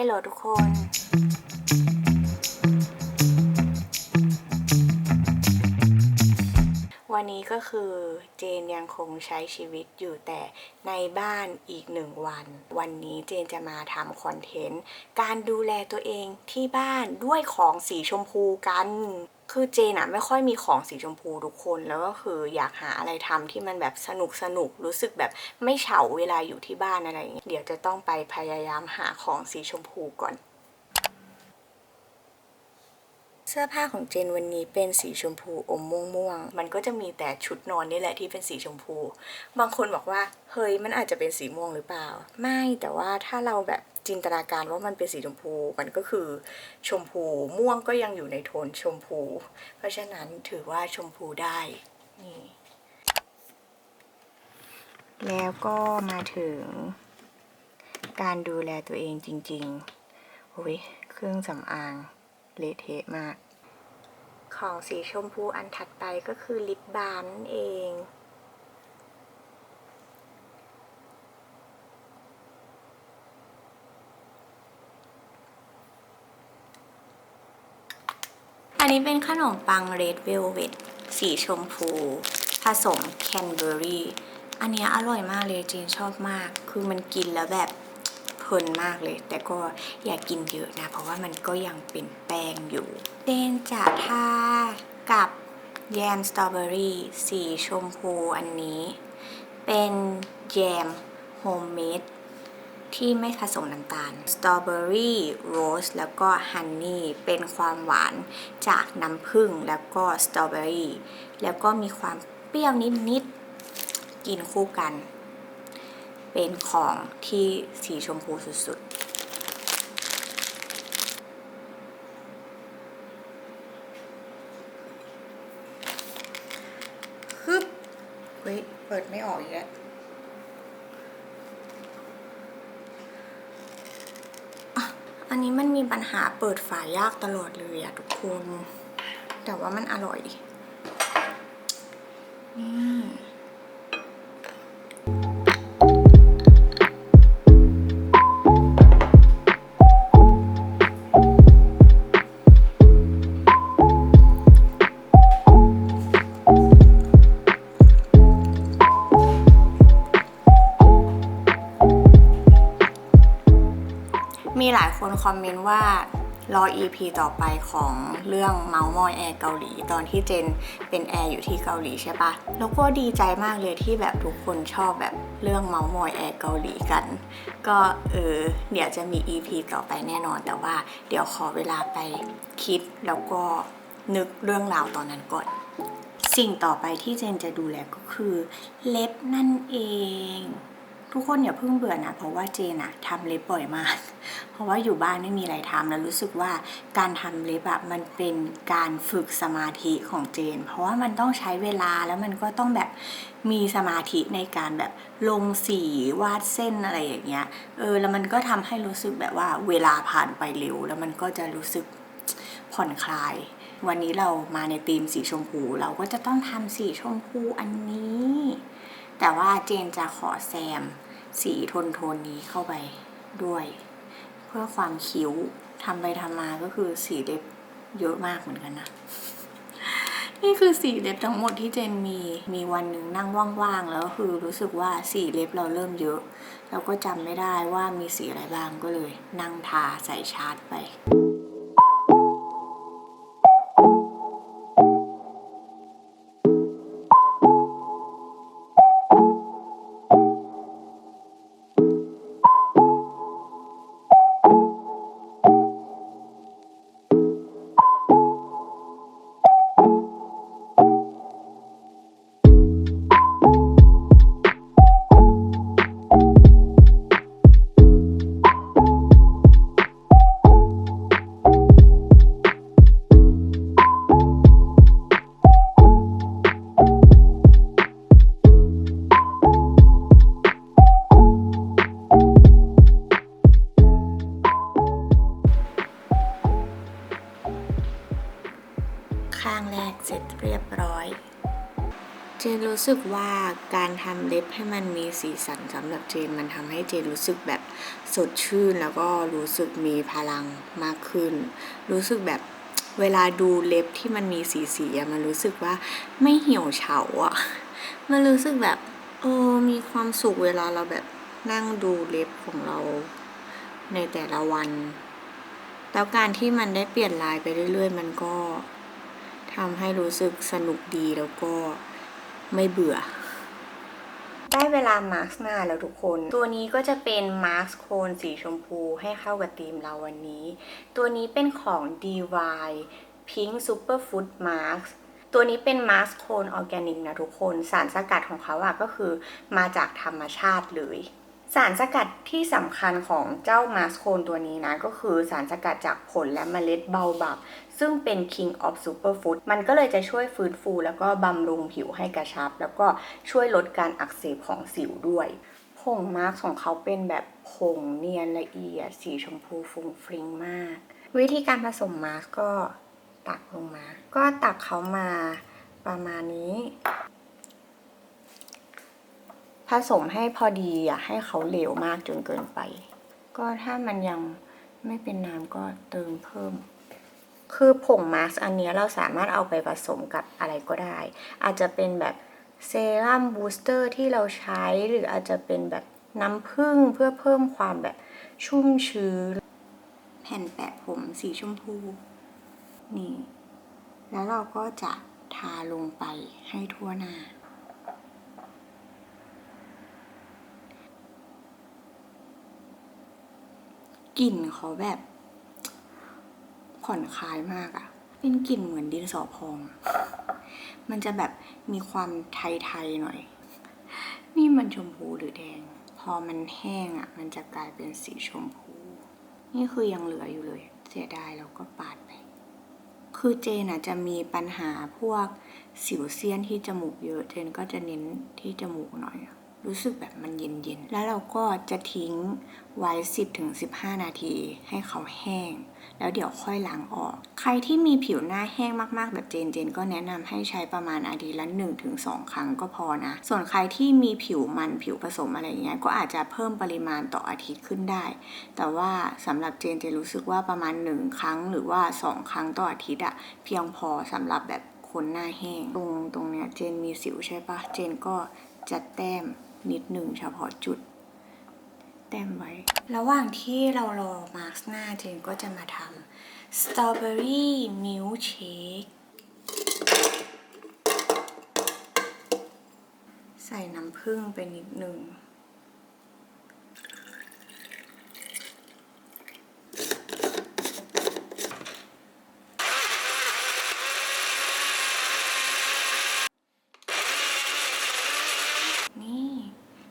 ฮลโหลทุกคน วันนี้ก็คือเจนยังคงใช้ชีวิตอยู่แต่ในบ้านอีกหนึ่งวัน วันนี้เจนจะมาทำคอนเทนต์ การดูแลตัวเองที่บ้านด้วยของสีชมพูกัน คือเจนอะไม่ค่อยมีของสีชมพูทุกคนแล้วก็คืออยากหาอะไรทำที่มันแบบสนุกสนุกรู้สึกแบบไม่เฉาเวลาอยู่ที่บ้านอะไรอย่างเงี้ยเดี๋ยวจะต้องไปพยายามหาของสีชมพูก่อน เสื้อผ้าของเจนวันนี้เป็นสีชมพูอมม่วงม่วง มันก็จะมีแต่ชุดนอนนี่แหละที่เป็นสีชมพู บางคนบอกว่า เฮ้ยมันอาจจะเป็นสีม่วงหรือเปล่า ไม่แต่ว่าถ้าเราแบบจินตนาการว่ามันเป็นสีชมพู มันก็คือชมพูม่วงก็ยังอยู่ในโทนชมพู เพราะฉะนั้นถือว่าชมพูได้นี่แล้วก็มาถึงการดูแลตัวเองจริงๆโอ้ยเครื่องสำอาง เละเทะมาก ของสีชมพูอันถัดไปก็คือลิปบาล์มนั่นเอง อันนี้เป็นขนมปังเรดเวลเวตสีชมพู ผสมแคนเบอรี่ อันนี้อร่อยมากเลยเจนชอบมาก คือมันกินแล้วแบบ เพลินมากเลย แต่ก็อย่ากกินเยอะนะ เพราะว่ามันก็ยังเป็นแป้งอยู่เจนจะทากับแยมสตรอเบอรี่สีชมพูอันนี้ เป็นแยมโฮมเมดที่ไม่ผสมน้ำตาลสตรอเบอรี่โรสแล้วก็ฮันนี่เป็นความหวานจากน้ำผึ้งแล้วก็สตรอเบอรี่แล้วก็มีความเปรี้ยวนิดๆกินคู่กัน เป็นของที่สีชมพูสุดๆฮึบเฮ้ย เปิดไม่ออกอีกแล้วอันนี้มันมีปัญหาเปิดฝายากตลอดเลยอะทุกคน แต่ว่ามันอร่อย นี่ มีหลายคนคอมเมนต์ว่ารอ EP ต่อไปของเรื่องเมาส์มอยแอร์เกาหลี ตอนที่เจนเป็นแอร์อยู่ที่เกาหลีใช่ปะแล้วก็ดีใจมากเลยที่แบบทุกคนชอบแบบเรื่องเมาส์มอยแอร์เกาหลีกัน ก็เออเดี๋ยวจะมี EP ต่อไปแน่นอน แต่ว่าเดี๋ยวขอเวลาไปคิดแล้วก็นึกเรื่องราวตอนนั้นก่อน สิ่งต่อไปที่เจนจะดูแลก็คือเล็บนั่นเอง ทุกคนอย่าเพิ่งเบื่อนะเพราะว่าเจนอะทำเล็บบ่อยมาก เพราะว่าอยู่บ้านไม่มีอะไรทำแล้วรู้สึกว่าการทำเล็บอะมันเป็นการฝึกสมาธิของเจน เพราะว่ามันต้องใช้เวลาแล้วมันก็ต้องแบบมีสมาธิในการแบบลงสีวาดเส้นอะไรอย่างเงี้ยเออแล้วมันก็ทำให้รู้สึกแบบว่าเวลาผ่านไปเร็ว แล้วมันก็จะรู้สึกผ่อนคลายวันนี้เรามาในธีมสีชมพู เราก็จะต้องทำสีชมพูอันนี้ แต่ว่าเจนจะขอแซมสีโทนโทนนี้เข้าไปด้วย เพื่อความคิ้วทำไปทำมาก็คือสีเล็บเยอะมากเหมือนกันนะ นี่คือสีเล็บทั้งหมดที่เจนมีมีวันหนึ่งนั่งว่างๆแล้วคือรู้สึกว่าสีเล็บเราเริ่มเยอะแล้วก็จำไม่ได้ว่ามีสีอะไรบ้างก็เลย นั่งทาใส่ชาร์จไป นรู้สึกว่าการทำเล็บให้มันมีสีสันสำหรับเจนมันทำให้เจนรู้สึกแบบสดชื่นแล้วก็รู้สึกมีพลังมากขึ้น รู้สึกแบบเวลาดูเล็บที่มันมีสีสีมันรู้สึกว่าไม่เหี่ยวเฉาอะมันรู้สึกแบบเออมีความสุขเวลาเราแบบนั่งดูเล็บของเราในแต่ละวัน แล้วการที่มันได้เปลี่ยนลายไปเรื่อย ๆ มันก็ทำให้รู้สึกสนุกดีแล้วก็ ไม่เบื่อ ได้เวลามาร์กหน้าแล้วทุกคน ตัวนี้ก็จะเป็นมาร์กโคนสีชมพูให้เข้ากับธีมเราวันนี้ ตัวนี้เป็นของ DY Pink Superfood Mask ตัวนี้เป็นมาสโคนออร์แกนิกนะทุกคน สารสกัดของเขาอะก็คือมาจากธรรมชาติเลย สารสกัดที่สำคัญของเจ้ามาสโคนตัวนี้นะ ก็คือสารสกัดจากผลและเมล็ดเบาบับ ซึ่งเป็น King of Superfood มันก็เลยจะช่วยฟื้นฟู แล้วก็บำรุงผิวให้กระชับ แล้วก็ช่วยลดการอักเสบของสิวด้วยผงมาร์กของเขาเป็นแบบผงเนียนละเอียด สีชมพูฟุ้งฟริ้งมาก วิธีการผสมมาร์กก็ตักลงมา ก็ตักเขามาประมาณนี้ ผสมให้พอดีอย่าให้เขาเหลวมากจนเกินไป ก็ถ้ามันยังไม่เป็นน้ำก็เติมเพิ่ม คือผงมาสก์อันนี้เราสามารถเอาไปผสมกับอะไรก็ได้ อาจจะเป็นแบบเซรั่มบูสเตอร์ที่เราใช้หรืออาจจะเป็นแบบน้ำผึ้งเพื่อเพิ่มความแบบชุ่มชื้น แผ่นแปะผมสีชมพู นี่ แล้วเราก็จะทาลงไปให้ทั่วหน้า กลิ่นเขาแบบ ผ่อนคลายมากอะเป็นกลิ่นเหมือนดินสอพอง มันจะแบบมีความไทยๆหน่อย นี่มันชมพูหรือแดง พอมันแห้งอะมันจะกลายเป็นสีชมพู นี่คือยังเหลืออยู่เลย เสียดายเราก็ปาดไป คือเจนอะจะมีปัญหาพวกสิวเซียนที่จมูกเยอะ เจนก็จะเน้นที่จมูกหน่อยอะ รู้สึกแบบมันเย็นๆ แล้วเราก็จะทิ้งไว้ 10-15 นาทีให้เขาแห้ง แล้วเดี๋ยวค่อยล้างออก ใครที่มีผิวหน้าแห้งมากๆ แบบเจนเจนก็แนะนำให้ใช้ประมาณอาทิตย์ละ 1-2 ครั้งก็พอนะ ส่วนใครที่มีผิวมันผิวผสมอะไรเงี้ย ก็อาจจะเพิ่มปริมาณต่ออาทิตย์ขึ้นได้ แต่ว่าสำหรับเจนเจนรู้สึกว่าประมาณ 1 ครั้งหรือว่า 2 ครั้งต่ออาทิตย์อะเพียงพอสำหรับแบบคนหน้าแห้ง ตรงตรงเนี้ยเจนมีสิวใช่ปะเจนก็จะแต้ม นิดหนึ่งเฉพาะจุด แต้มไว้ ระหว่างที่เรารอมาร์กหน้าเจนก็จะมาทำสตรอเบอรี่มิลค์เชคใส่น้ำผึ้งไปนิดหนึ่ง นี่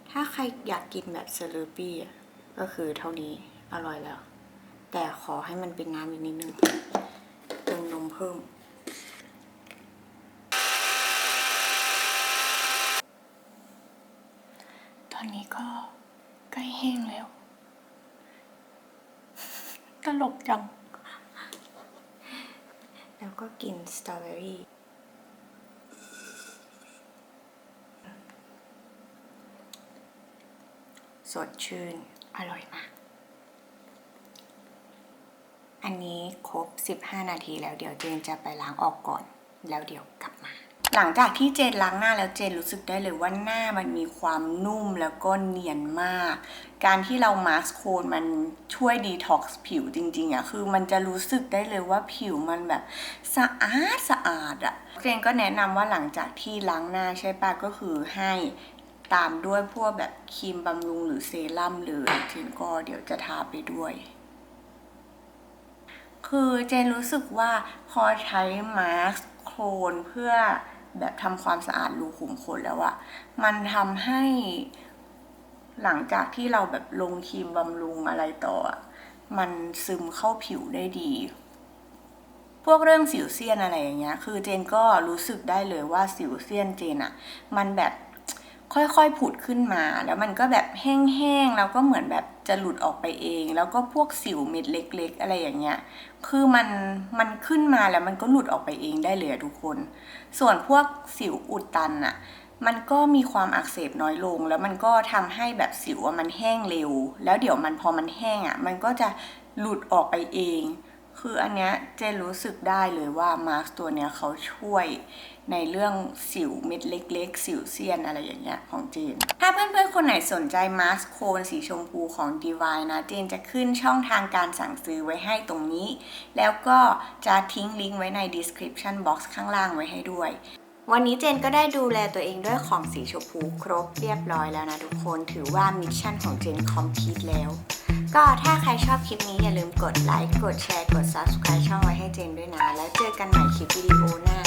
ถ้าใคร อยากกินแบบเซเลปี้อะก็คือเท่านี้อร่อยแล้ว แต่ขอให้มันเป็นน้ำอีกนิดนึงเติมนมเพิ่ม ตอนนี้ก็ใกล้แห้งแล้ว ตลกจัง แล้วก็กินสตรอเบอรี่ สดชื่น อร่อยมาก อันนี้ครบ 15 นาทีแล้วเดี๋ยวเจนจะไปล้างออกก่อน แล้วเดี๋ยวกลับมา หลังจากที่เจนล้างหน้าแล้วเจนรู้สึกได้เลยว่าหน้ามันมีความนุ่มแล้วก็เนียนมาก การที่เรามาสก์โคนมันช่วยดีท็อกซ์ผิวจริงๆอะคือมันจะรู้สึกได้เลยว่าผิวมันแบบสะอาดสะอาดอะเจนก็แนะนำว่าหลังจากที่ล้างหน้าใช่ปะก็คือให้ ตามด้วยพวกแบบครีมบำรุงหรือเซรั่มเลยเจนก็เดี๋ยวจะทาไปด้วย คือเจนรู้สึกว่าพอใช้มาสก์โคลนเพื่อแบบทำความสะอาดรูขุมขนแล้วอะมันทำให้หลังจากที่เราแบบลงครีมบำรุงอะไรต่ออะมันซึมเข้าผิวได้ดี พวกเรื่องสิวเซียนอะไรอย่างเงี้ย คือเจนก็รู้สึกได้เลยว่าสิวเซียนเจนอะมันแบบ ค่อยๆผุดขึ้นมา แล้วมันก็แบบแห้งๆแล้วก็เหมือนแบบจะหลุดออกไปเอง แล้วก็พวกสิวเม็ดเล็ก ๆ อะไรอย่างเงี้ยคือมันมันขึ้นมาแล้วมันก็หลุดออกไปเองได้เลยอะทุกคน ส่วนพวกสิวอุดตันอะมันก็มีความอักเสบน้อยลง แล้วมันก็ทำให้แบบสิวมันแห้งเร็ว แล้วเดี๋ยวมันพอมันแห้งอะมันก็จะหลุดออกไปเอง คืออันเนี้ยเจนรู้สึกได้เลยว่ามาร์กตัวเนี้ยเขาช่วยในเรื่องสิวเม็ดเล็ก ๆ สิวเซียนอะไรอย่างเงี้ยของเจนถ้าเพื่อนๆ คนไหนสนใจมาสก์โคนสีชมพูของ Divine นะเจนจะขึ้นช่องทางการสั่งซื้อไว้ให้ตรงนี้ แล้วก็จะทิ้งลิงก์ไว้ใน description box ข้างล่างไว้ให้ด้วย วันนี้เจนก็ได้ดูแลตัวเองด้วยของสีชมพูครบเรียบร้อยแล้วนะทุกคนถือว่ามิชชั่นของเจนคอมพลีทแล้ว ก็ถ้าใครชอบคลิปนี้อย่าลืมกดไลค์กดแชร์กด subscribe ช่องไว้ให้เจนด้วยนะ แล้วเจอกันใหม่คลิปวิดีโอหน้า